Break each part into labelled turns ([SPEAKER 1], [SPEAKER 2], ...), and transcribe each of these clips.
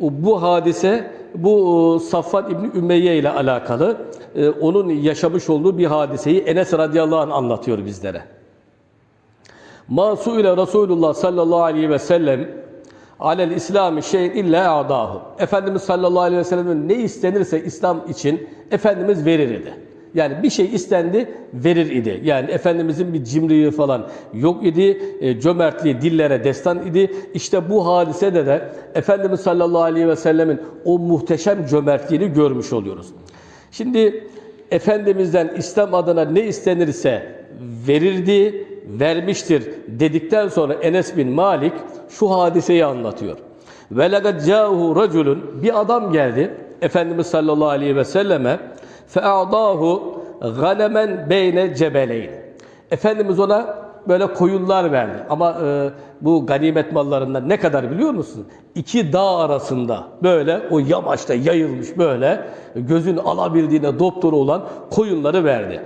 [SPEAKER 1] Bu hadise bu Safvan İbni Ümeyye ile alakalı. E, Onun yaşamış olduğu bir hadiseyi Enes radıyallahu anh anlatıyor bizlere. Ma suile Resulullah sallallahu aleyhi ve sellem alel İslami şeyin illa a'dahu. Efendimiz sallallahu aleyhi ve sellem'in ne istenirse İslam için Efendimiz verir idi. Yani bir şey istendi, verir idi. Yani Efendimizin bir cimriliği falan yok idi, e, cömertliği dillere destan idi. İşte bu hadisede de Efendimiz sallallahu aleyhi ve sellemin o muhteşem cömertliğini görmüş oluyoruz. Şimdi Efendimiz'den İslam adına ne istenirse verirdi, vermiştir dedikten sonra Enes bin Malik şu hadiseyi anlatıyor. Ve lekad raculun bir adam geldi Efendimiz sallallahu aleyhi ve selleme fe'adahu ganemen beyne cebeleyn. Efendimiz ona böyle koyunlar verdi. Ama e, bu ganimet mallarından ne kadar biliyor musun? İki dağ arasında böyle o yamaçta yayılmış böyle gözün alabildiğine dopduru olan koyunları verdi.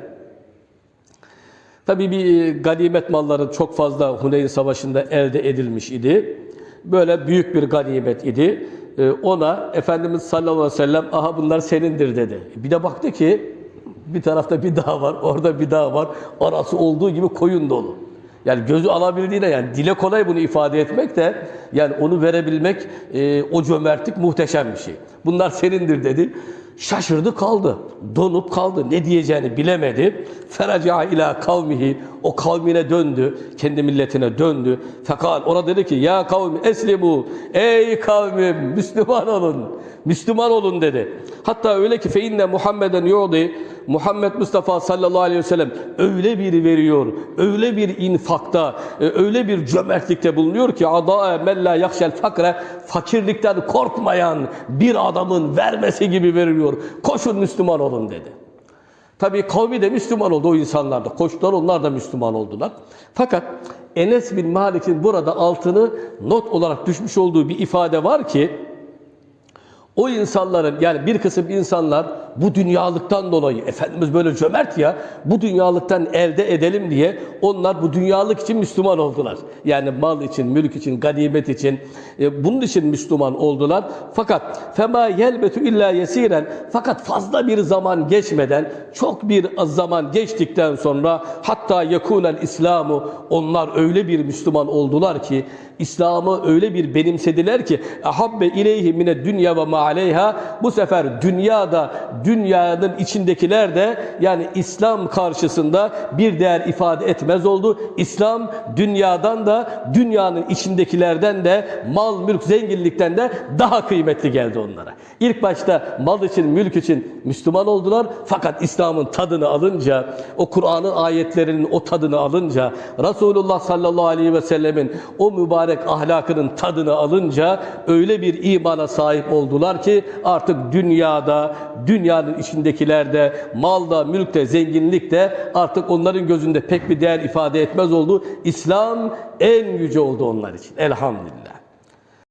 [SPEAKER 1] Tabii bir ganimet malları çok fazla Huneyn Savaşı'nda elde edilmiş idi. Böyle büyük bir ganimet idi. Ee, Ona Efendimiz sallallahu aleyhi ve sellem aha bunlar senindir dedi. Bir de baktı ki bir tarafta bir dağ var, orada bir dağ var. Arası olduğu gibi koyun dolu. Yani gözü alabildiğine yani dile kolay bunu ifade etmek de yani onu verebilmek e, o cömertlik muhteşem bir şey. Bunlar senindir dedi. Şaşırdı kaldı. Donup kaldı. Ne diyeceğini bilemedi. Feraca ila kavmihi. O kavmine döndü. Kendi milletine döndü. Fakat ona dedi ki ya kavmi eslimu. Ey kavmim Müslüman olun. Müslüman olun dedi. Hatta öyle ki fe inne Muhammeden yudi. Muhammed Mustafa sallallahu aleyhi ve sellem öyle bir veriyor, öyle bir infakta, e, öyle bir cömertlikte bulunuyor ki ada men la yakşel fakre fakirlikten korkmayan bir adamın vermesi gibi veriliyor. Koşun Müslüman olun dedi. Tabii kavmi de Müslüman oldu o insanlar da. Koştular onlar da Müslüman oldular. Fakat Enes bin Malik'in burada altını not olarak düşmüş olduğu bir ifade var ki o insanların yani bir kısım insanlar bu dünyalıktan dolayı Efendimiz böyle cömert ya bu dünyalıktan elde edelim diye onlar bu dünyalık için Müslüman oldular. Yani mal için, mülk için, ganimet için e, bunun için Müslüman oldular. Fakat fema yelbetu illa yesiren fakat fazla bir zaman geçmeden çok bir zaman geçtikten sonra hatta yekunel İslamu onlar öyle bir Müslüman oldular ki İslam'ı öyle bir benimsediler ki ahabbe ileyhi mine dünya ve ma aleyha bu sefer dünyada dünyanın içindekiler de yani İslam karşısında bir değer ifade etmez oldu. İslam dünyadan da dünyanın içindekilerden de mal, mülk, zenginlikten de daha kıymetli geldi onlara. İlk başta mal için, mülk için Müslüman oldular fakat İslam'ın tadını alınca, o Kur'an'ın ayetlerinin o tadını alınca, Resulullah sallallahu aleyhi ve sellemin o mübarek ahlakının tadını alınca öyle bir imana sahip oldular ki artık dünyada, dünyanın içindekilerde, malda, mülkte, zenginlikte artık onların gözünde pek bir değer ifade etmez oldu. İslam en yüce oldu onlar için. Elhamdülillah.